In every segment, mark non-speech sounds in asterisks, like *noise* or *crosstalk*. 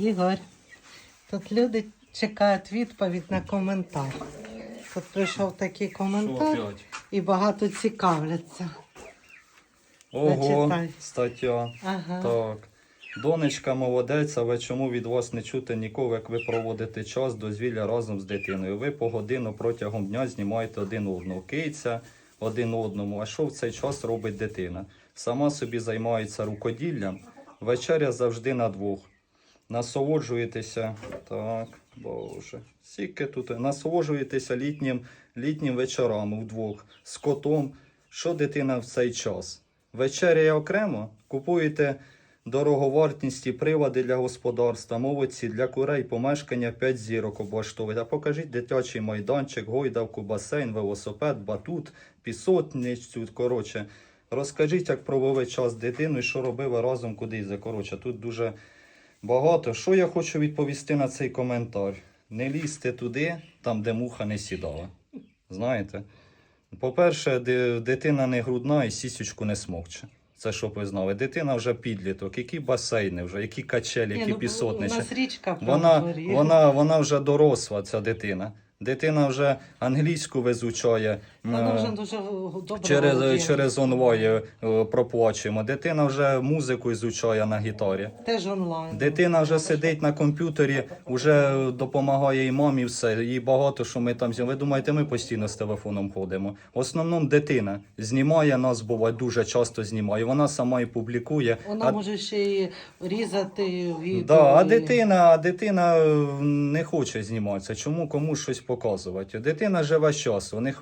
Ігор, тут люди чекають відповідь на коментар. Тут прийшов такий коментар і багато цікавляться. Ого, Зачитай. стаття. Ага. Так. Донечка молодець, але чому від вас не чути ніколи, як ви проводите час дозвілля разом з дитиною? Ви по годину протягом дня знімаєте один одного. Киця один одному. А що в цей час робить дитина? Сама собі займається рукоділлям. Вечеря завжди на двох. Насолоджуєтеся. Так, боже. Скільки тут. Насолоджуєтеся літнім, літнім вечорами вдвох з котом. Що дитина в цей час? Вечеряє окремо, купуєте дороговартісні прилади для господарства, молодці для курей, помешкання 5 зірок облаштовують. А покажіть дитячий майданчик, гойдавку, басейн, велосипед, батут, пісотницю. Коротше, розкажіть, як провели час з дитиною, що робили разом кудись. Коротше, тут дуже багато. Що я хочу відповісти на цей коментар? Не лізьте туди, там, де муха не сідала. Знаєте? По-перше, дитина не грудна і сісючку не смокче. Це щоб ви знали. Дитина вже підліток, які басейни вже, які качелі, які ну, пісотничі. Вона, вона, вона вже доросла, ця дитина. Дитина вже англійську визучає. Вона е, вже дуже добре. Через, через онлайн е, проплачуємо. Дитина вже музику ізучає на гітарі. Теж онлайн. Дитина вже сидить на комп'ютері, вже допомагає і мамі все. І багато що ми там. Ви думаєте, ми постійно з телефоном ходимо. В основному дитина знімає нас, буває дуже часто знімає. Вона сама і публікує. Вона а, може ще й різати відео. да, а дитина, а дитина е, не хоче зніматися. Чому комусь щось показувати? Дитина живе з часу, не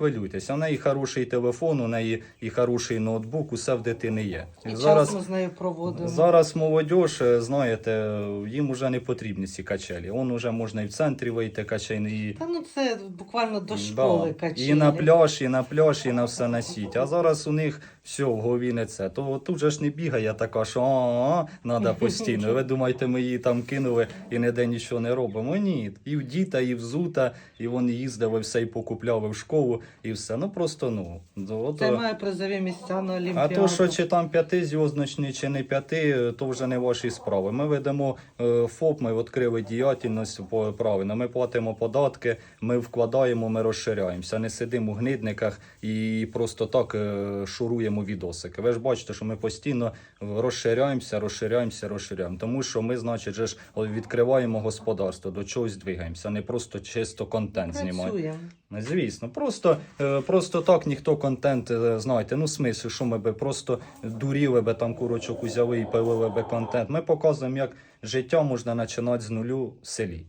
хвилюйтеся. У неї хороший телефон, у неї і хороший ноутбук, усе в дитини є. І Зараз час ми з нею проводимо. Зараз молодь, знаєте, їм вже не потрібні ці качелі. Он уже можна і в центрі вийти качелі, і, Та ну це буквально до школи да, качелі. і на пляж, і на пляж, і на все на світі. А зараз у них все в голові не це. То тут же ж не бігає така, що а треба постійно. Ви думаєте, ми її там кинули і ніде нічого не робимо? Ні. І в діта, і в зута, і вони їздили, все і покупляли в школу, і все. Ну просто ну. от, Займає призові мисця на а то, що чи там п'ятизйозночний, чи не п'яти, то вже не ваші справи. Ми ведемо е, ФОП, ми відкрили діяльність правильно. Ми платимо податки, ми вкладаємо, ми розширяємося. Не сидимо у гнидниках і просто так е, шуруємо відосики. Ви ж бачите, що ми постійно розширяємося, розширяємося, розширяємо. Тому що ми, значить, же ж відкриваємо господарство, до чогось двигаємося, не просто чисто контент знімаємо. Звісно, просто, е, просто так ніхто контент, е, знаєте, ну смисл, що ми би просто дуріли би там курочок узяли і пилили би контент. Ми показуємо, як життя можна починати з нулю в селі.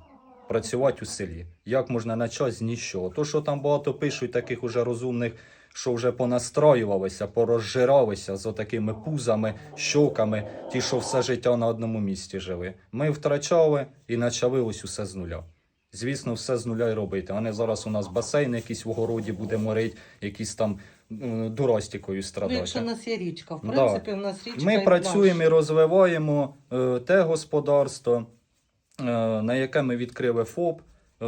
Працювати у селі. Як можна почати з нічого. То, що там багато пишуть, таких уже розумних, що вже понастраювалися, порозжиралися з отакими пузами, щоками, ті, що все життя на одному місці жили. Ми втрачали і почали ось усе з нуля. Звісно, все з нуля й робити. А не зараз у нас басейн якийсь в огороді буде морить, якийсь там дуростікою Ну, страдати. якщо у нас є річка, в Да. у нас річка Ми і працюємо і розвиваємо е, те господарство, е, на яке ми відкрили ФОП, е,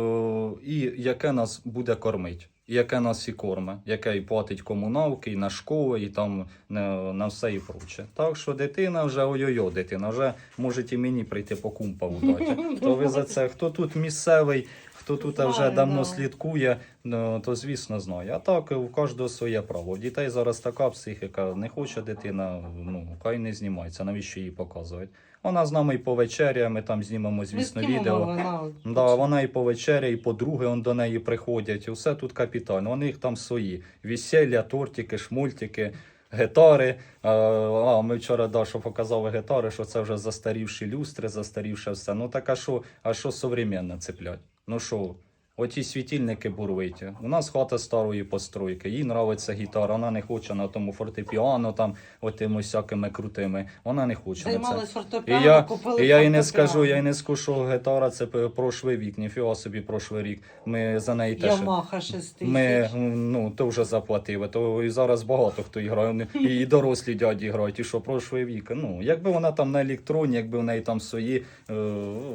і яке нас буде кормити. Яке нас і корме, яке і платить комуналки, і на школи, і там на, на все і проче. Так що дитина вже ой-ой-ой, дитина вже може і мені прийти по кумпаву дати. *laughs* То ви за це, хто тут місцевий, хто тут вже давно да. слідкує, ну, то звісно знає. А так у кожного своє право. У дітей зараз така психіка, не хоче дитина, ну хай не знімається, навіщо її показувати. Вона з нами і повечеряє, ми там знімемо, звісно, відео. вона- *laughs* Да, вона і повечеря, і подруги он до неї приходять. І все тут капітально. Вони їх там свої. Весілля, тортики, шмультики, гітари. А, ми вчора Дашу показали гітари, що це вже застарівші люстри, застарівше все. Ну так а що, а що современне цеплять? Ну що? Оті світильники бурвиті. У нас хата старої постройки. Їй нравиться гітара, вона не хоче на тому фортепіано, там отими всякими крутими. Вона не хоче на це. Займалась І я, купили і я і не скажу, я і не скажу, що гітара це прошлий вік, ніфіга собі прошлий рік. Ми за неї теж. Ямаха 6 тисяч. Ми ну то вже заплатили. То і зараз багато хто грає. І *laughs* дорослі дяді грають, і що прошлий вік. Ну, якби вона там на електроні, якби в неї там свої. Е,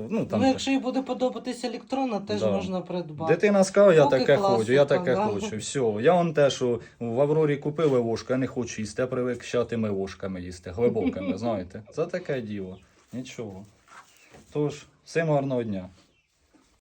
ну там. Ну, якщо їй буде подобатись електронна, теж Да. можна придбати. Дитина сказала, я таке класу, хочу, я таке да. хочу. Все. Я вам те, що в Аврорі купили вошка, я не хочу їсти, я привик щатими вошками їсти, глибокими, *laughs* знаєте. Це таке діло. Нічого. Тож, всім гарного дня.